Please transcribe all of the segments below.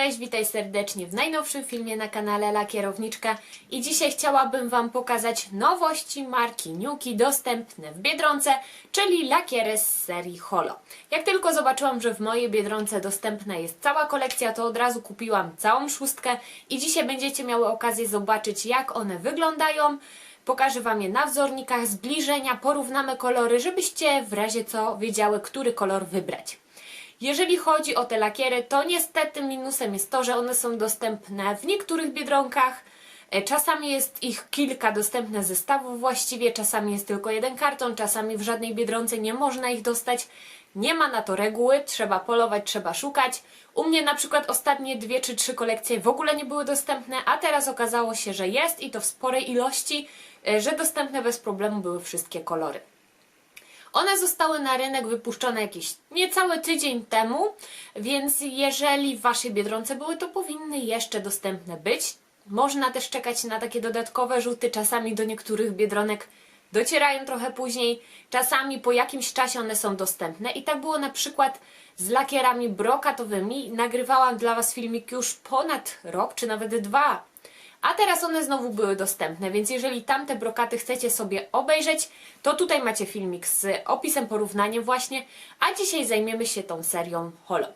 cześć, witaj serdecznie w najnowszym filmie na kanale Lakierowniczka i dzisiaj chciałabym Wam pokazać nowości marki Nuki dostępne w Biedronce, czyli lakiery z serii Holo. Jak tylko zobaczyłam, że w mojej Biedronce dostępna jest cała kolekcja, to od razu kupiłam całą szóstkę i dzisiaj będziecie miały okazję zobaczyć jak one wyglądają. Pokażę Wam je na wzornikach, zbliżenia, porównamy kolory, żebyście w razie co wiedziały, który kolor wybrać. Jeżeli chodzi o te lakiery, to niestety minusem jest to, że one są dostępne w niektórych biedronkach. E, Czasami jest ich kilka dostępne zestawów właściwie, czasami jest tylko jeden karton, czasami w żadnej biedronce nie można ich dostać. Nie ma na to reguły, trzeba polować, trzeba szukać. U mnie na przykład ostatnie dwie czy trzy kolekcje w ogóle nie były dostępne, a teraz okazało się, że jest i to w sporej ilości, e, że dostępne bez problemu były wszystkie kolory. One zostały na rynek wypuszczone jakiś niecały tydzień temu, więc jeżeli w Waszej Biedronce były, to powinny jeszcze dostępne być. Można też czekać na takie dodatkowe rzuty, czasami do niektórych Biedronek docierają trochę później, czasami po jakimś czasie one są dostępne i tak było na przykład z lakierami brokatowymi. Nagrywałam dla Was filmik już ponad rok, czy nawet dwa a teraz one znowu były dostępne, więc jeżeli tamte brokaty chcecie sobie obejrzeć, to tutaj macie filmik z opisem, porównaniem właśnie, a dzisiaj zajmiemy się tą serią Holo.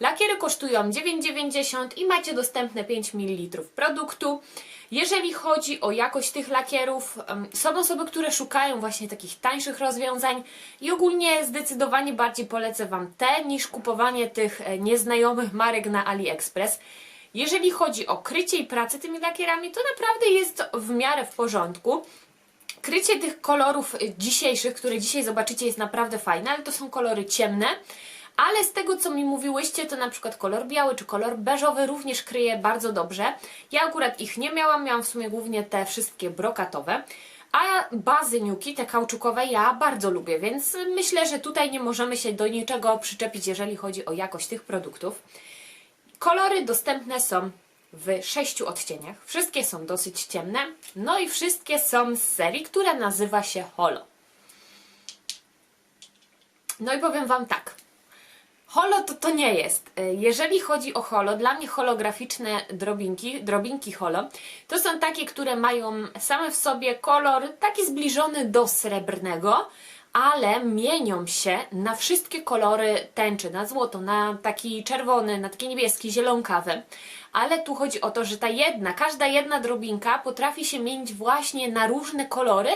Lakiery kosztują 9,90 i macie dostępne 5 ml produktu. Jeżeli chodzi o jakość tych lakierów, są osoby, które szukają właśnie takich tańszych rozwiązań i ogólnie zdecydowanie bardziej polecę Wam te niż kupowanie tych e, nieznajomych marek na AliExpress. Jeżeli chodzi o krycie i pracę tymi lakierami, to naprawdę jest w miarę w porządku. Krycie tych kolorów dzisiejszych, które dzisiaj zobaczycie, jest naprawdę fajne, ale to są kolory ciemne. Ale z tego, co mi mówiłyście, to na przykład kolor biały czy kolor beżowy również kryje bardzo dobrze. Ja akurat ich nie miałam, miałam w sumie głównie te wszystkie brokatowe. A bazy niuki, te kauczukowe, ja bardzo lubię, więc myślę, że tutaj nie możemy się do niczego przyczepić, jeżeli chodzi o jakość tych produktów. Kolory dostępne są w sześciu odcieniach. Wszystkie są dosyć ciemne. No i wszystkie są z serii, która nazywa się Holo. No i powiem Wam tak. Holo to to nie jest. E, Jeżeli chodzi o holo, dla mnie holograficzne drobinki, drobinki holo, to są takie, które mają same w sobie kolor taki zbliżony do srebrnego, ale mienią się na wszystkie kolory tęczy, na złoto, na taki czerwony, na taki niebieski, zielonkawy. Ale tu chodzi o to, że ta jedna, każda jedna drobinka potrafi się mienić właśnie na różne kolory,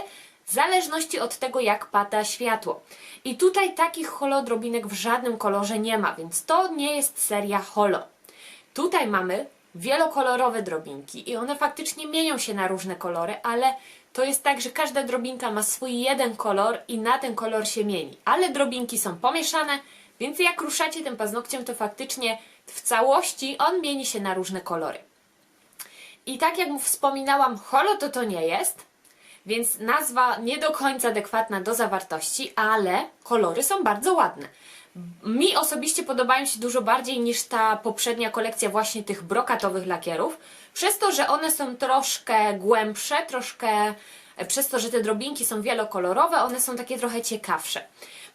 w zależności od tego, jak pada światło. I tutaj takich holodrobinek w żadnym kolorze nie ma, więc to nie jest seria holo. Tutaj mamy wielokolorowe drobinki i one faktycznie mienią się na różne kolory, ale to jest tak, że każda drobinka ma swój jeden kolor i na ten kolor się mieni. Ale drobinki są pomieszane, więc jak ruszacie tym paznokciem, to faktycznie w całości on mieni się na różne kolory. I tak jak wspominałam, holo to to nie jest, więc nazwa nie do końca adekwatna do zawartości, ale kolory są bardzo ładne. Mi osobiście podobają się dużo bardziej niż ta poprzednia kolekcja właśnie tych brokatowych lakierów, przez to, że one są troszkę głębsze, troszkę przez to, że te drobinki są wielokolorowe, one są takie trochę ciekawsze.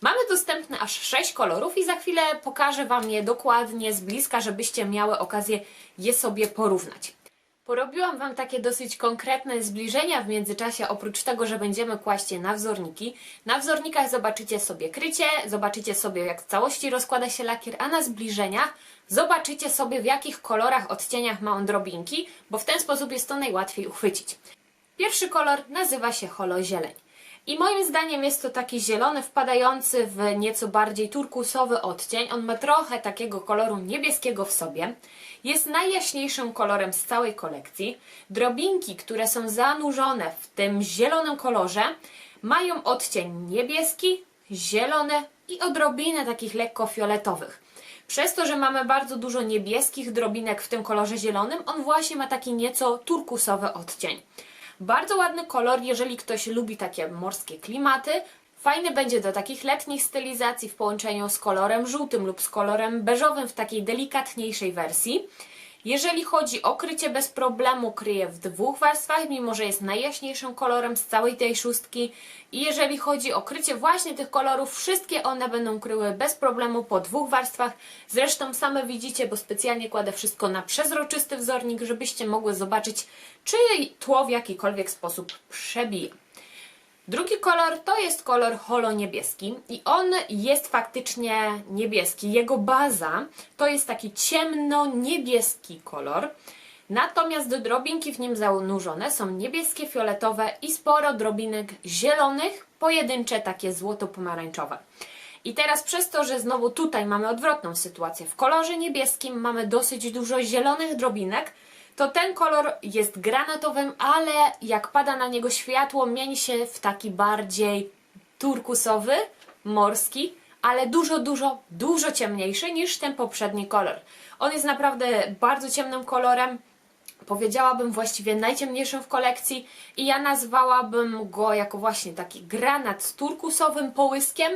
Mamy dostępne aż 6 kolorów i za chwilę pokażę Wam je dokładnie z bliska, żebyście miały okazję je sobie porównać. Porobiłam Wam takie dosyć konkretne zbliżenia w międzyczasie, oprócz tego, że będziemy kłaść je na wzorniki. Na wzornikach zobaczycie sobie krycie, zobaczycie sobie jak w całości rozkłada się lakier, a na zbliżeniach zobaczycie sobie w jakich kolorach, odcieniach ma on drobinki, bo w ten sposób jest to najłatwiej uchwycić. Pierwszy kolor nazywa się holozieleń. I moim zdaniem jest to taki zielony, wpadający w nieco bardziej turkusowy odcień. On ma trochę takiego koloru niebieskiego w sobie. Jest najjaśniejszym kolorem z całej kolekcji. Drobinki, które są zanurzone w tym zielonym kolorze, mają odcień niebieski, zielony i odrobinę takich lekko fioletowych. Przez to, że mamy bardzo dużo niebieskich drobinek w tym kolorze zielonym, on właśnie ma taki nieco turkusowy odcień. Bardzo ładny kolor, jeżeli ktoś lubi takie morskie klimaty. Fajny będzie do takich letnich stylizacji w połączeniu z kolorem żółtym lub z kolorem beżowym w takiej delikatniejszej wersji. Jeżeli chodzi o krycie, bez problemu kryje w dwóch warstwach, mimo że jest najjaśniejszym kolorem z całej tej szóstki. I jeżeli chodzi o krycie właśnie tych kolorów, wszystkie one będą kryły bez problemu po dwóch warstwach. Zresztą same widzicie, bo specjalnie kładę wszystko na przezroczysty wzornik, żebyście mogły zobaczyć, czy tło w jakikolwiek sposób przebija. Drugi kolor to jest kolor holo niebieski i on jest faktycznie niebieski. Jego baza to jest taki ciemno-niebieski kolor. Natomiast drobinki w nim zanurzone są niebieskie, fioletowe i sporo drobinek zielonych, pojedyncze takie złoto-pomarańczowe. I teraz przez to, że znowu tutaj mamy odwrotną sytuację, w kolorze niebieskim mamy dosyć dużo zielonych drobinek, to ten kolor jest granatowym, ale jak pada na niego światło, mieni się w taki bardziej turkusowy, morski, ale dużo, dużo, dużo ciemniejszy niż ten poprzedni kolor. On jest naprawdę bardzo ciemnym kolorem, powiedziałabym właściwie najciemniejszym w kolekcji i ja nazwałabym go jako właśnie taki granat z turkusowym połyskiem.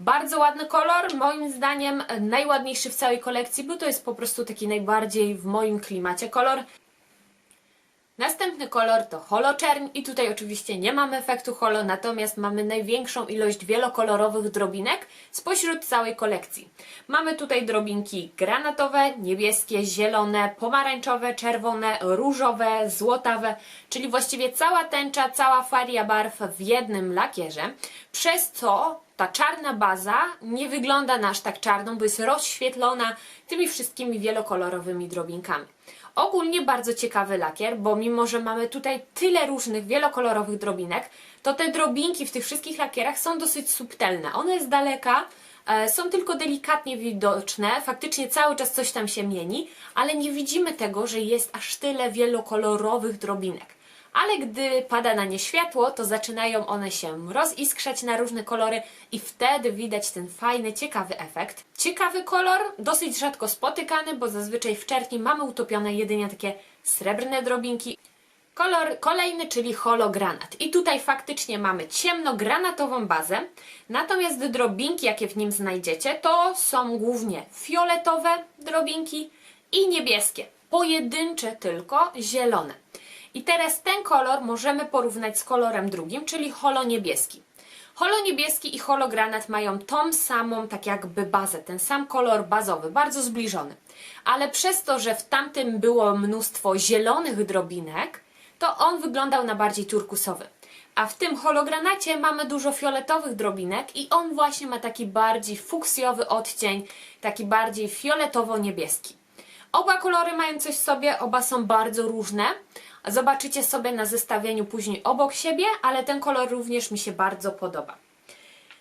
Bardzo ładny kolor, moim zdaniem najładniejszy w całej kolekcji, bo to jest po prostu taki najbardziej w moim klimacie kolor. Następny kolor to holoczerń i tutaj oczywiście nie mamy efektu holo, natomiast mamy największą ilość wielokolorowych drobinek spośród całej kolekcji. Mamy tutaj drobinki granatowe, niebieskie, zielone, pomarańczowe, czerwone, różowe, złotawe, czyli właściwie cała tęcza, cała faria barw w jednym lakierze, przez co ta czarna baza nie wygląda na aż tak czarną, bo jest rozświetlona tymi wszystkimi wielokolorowymi drobinkami. Ogólnie bardzo ciekawy lakier, bo mimo, że mamy tutaj tyle różnych wielokolorowych drobinek, to te drobinki w tych wszystkich lakierach są dosyć subtelne. One z daleka e, są tylko delikatnie widoczne, faktycznie cały czas coś tam się mieni, ale nie widzimy tego, że jest aż tyle wielokolorowych drobinek ale gdy pada na nie światło, to zaczynają one się roziskrzać na różne kolory i wtedy widać ten fajny, ciekawy efekt. Ciekawy kolor, dosyć rzadko spotykany, bo zazwyczaj w czerni mamy utopione jedynie takie srebrne drobinki. Kolor kolejny, czyli hologranat. I tutaj faktycznie mamy ciemnogranatową bazę, natomiast drobinki, jakie w nim znajdziecie, to są głównie fioletowe drobinki i niebieskie. Pojedyncze tylko zielone. I teraz ten kolor możemy porównać z kolorem drugim, czyli holo niebieski. Holo niebieski i hologranat mają tą samą, tak jakby bazę, ten sam kolor bazowy, bardzo zbliżony. Ale przez to, że w tamtym było mnóstwo zielonych drobinek, to on wyglądał na bardziej turkusowy. A w tym hologranacie mamy dużo fioletowych drobinek i on właśnie ma taki bardziej fuksjowy odcień, taki bardziej fioletowo-niebieski. Oba kolory mają coś w sobie, oba są bardzo różne. Zobaczycie sobie na zestawieniu później obok siebie, ale ten kolor również mi się bardzo podoba.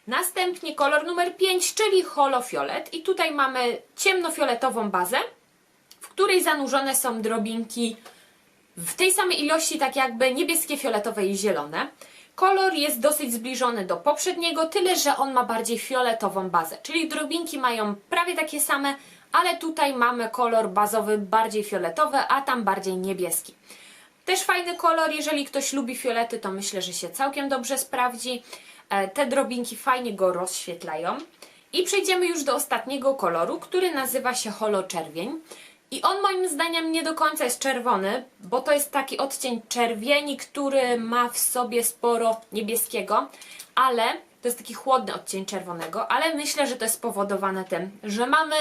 Następnie kolor numer 5, czyli holofiolet. I tutaj mamy ciemnofioletową bazę, w której zanurzone są drobinki w tej samej ilości, tak jakby niebieskie, fioletowe i zielone. Kolor jest dosyć zbliżony do poprzedniego, tyle że on ma bardziej fioletową bazę, czyli drobinki mają prawie takie same, ale tutaj mamy kolor bazowy bardziej fioletowy, a tam bardziej niebieski. Też fajny kolor, jeżeli ktoś lubi fiolety, to myślę, że się całkiem dobrze sprawdzi. E, Te drobinki fajnie go rozświetlają. I przejdziemy już do ostatniego koloru, który nazywa się holoczerwień. I on moim zdaniem nie do końca jest czerwony, bo to jest taki odcień czerwieni, który ma w sobie sporo niebieskiego, ale to jest taki chłodny odcień czerwonego, ale myślę, że to jest spowodowane tym, że mamy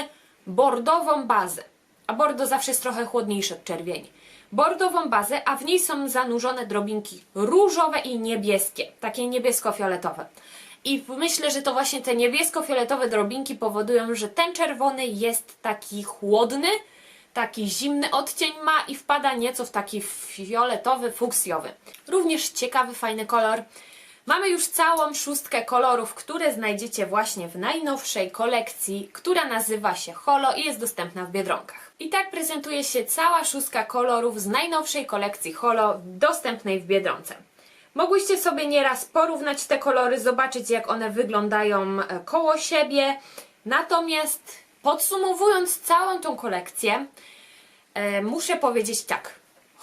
bordową bazę, a bordo zawsze jest trochę chłodniejszy od czerwieni. Bordową bazę, a w niej są zanurzone drobinki różowe i niebieskie, takie niebiesko-fioletowe. I myślę, że to właśnie te niebiesko-fioletowe drobinki powodują, że ten czerwony jest taki chłodny, taki zimny odcień ma i wpada nieco w taki fioletowy, fuksjowy. Również ciekawy, fajny kolor. Mamy już całą szóstkę kolorów, które znajdziecie właśnie w najnowszej kolekcji, która nazywa się Holo i jest dostępna w Biedronkach. I tak prezentuje się cała szóstka kolorów z najnowszej kolekcji Holo, dostępnej w Biedronce. Mogłyście sobie nieraz porównać te kolory, zobaczyć jak one wyglądają e, koło siebie. Natomiast podsumowując całą tą kolekcję, e, muszę powiedzieć tak.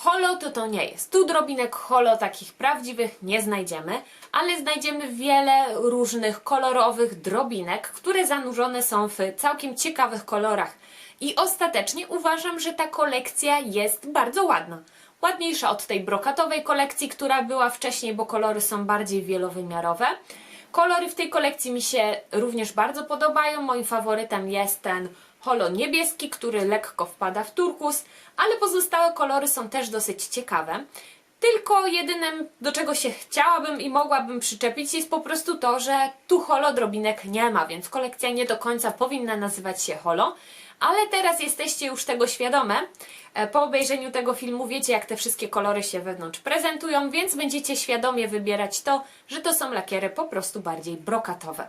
Holo to to nie jest. Tu drobinek holo takich prawdziwych nie znajdziemy, ale znajdziemy wiele różnych kolorowych drobinek, które zanurzone są w całkiem ciekawych kolorach. I ostatecznie uważam, że ta kolekcja jest bardzo ładna. Ładniejsza od tej brokatowej kolekcji, która była wcześniej, bo kolory są bardziej wielowymiarowe. Kolory w tej kolekcji mi się również bardzo podobają. Moim faworytem jest ten holo niebieski, który lekko wpada w turkus, ale pozostałe kolory są też dosyć ciekawe. Tylko jedynym, do czego się chciałabym i mogłabym przyczepić, jest po prostu to, że tu holo drobinek nie ma, więc kolekcja nie do końca powinna nazywać się holo. Ale teraz jesteście już tego świadome. E, Po obejrzeniu tego filmu wiecie, jak te wszystkie kolory się wewnątrz prezentują, więc będziecie świadomie wybierać to, że to są lakiery po prostu bardziej brokatowe.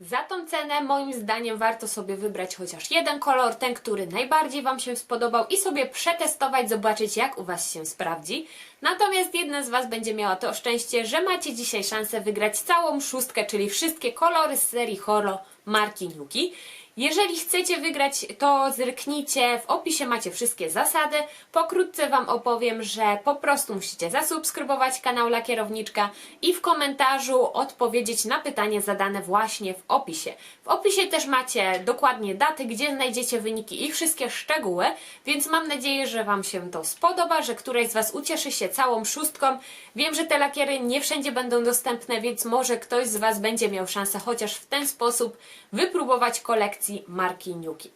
Za tą cenę moim zdaniem warto sobie wybrać chociaż jeden kolor, ten, który najbardziej Wam się spodobał i sobie przetestować, zobaczyć jak u Was się sprawdzi. Natomiast jedna z Was będzie miała to szczęście, że macie dzisiaj szansę wygrać całą szóstkę, czyli wszystkie kolory z serii Holo marki Nuki. Jeżeli chcecie wygrać, to zerknijcie, w opisie macie wszystkie zasady. Pokrótce Wam opowiem, że po prostu musicie zasubskrybować kanał Lakierowniczka i w komentarzu odpowiedzieć na pytanie zadane właśnie w opisie. Opisie też macie dokładnie daty, gdzie znajdziecie wyniki i wszystkie szczegóły, więc mam nadzieję, że Wam się to spodoba, że któreś z Was ucieszy się całą szóstką. Wiem, że te lakiery nie wszędzie będą dostępne, więc może ktoś z Was będzie miał szansę chociaż w ten sposób wypróbować kolekcji marki Nuki.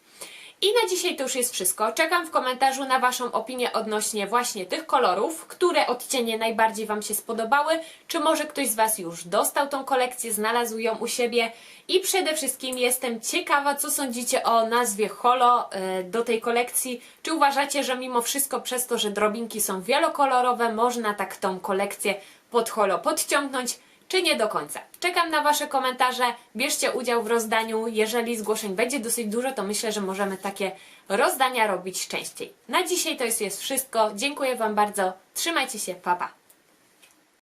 I na dzisiaj to już jest wszystko. Czekam w komentarzu na Waszą opinię odnośnie właśnie tych kolorów, które odcienie najbardziej Wam się spodobały, czy może ktoś z Was już dostał tą kolekcję, znalazł ją u siebie i przede wszystkim jestem ciekawa, co sądzicie o nazwie Holo e, do tej kolekcji. Czy uważacie, że mimo wszystko przez to, że drobinki są wielokolorowe, można tak tą kolekcję pod Holo podciągnąć? Czy nie do końca. Czekam na Wasze komentarze, bierzcie udział w rozdaniu. Jeżeli zgłoszeń będzie dosyć dużo, to myślę, że możemy takie rozdania robić częściej. Na dzisiaj to jest, jest wszystko. Dziękuję Wam bardzo. Trzymajcie się, papa. Pa.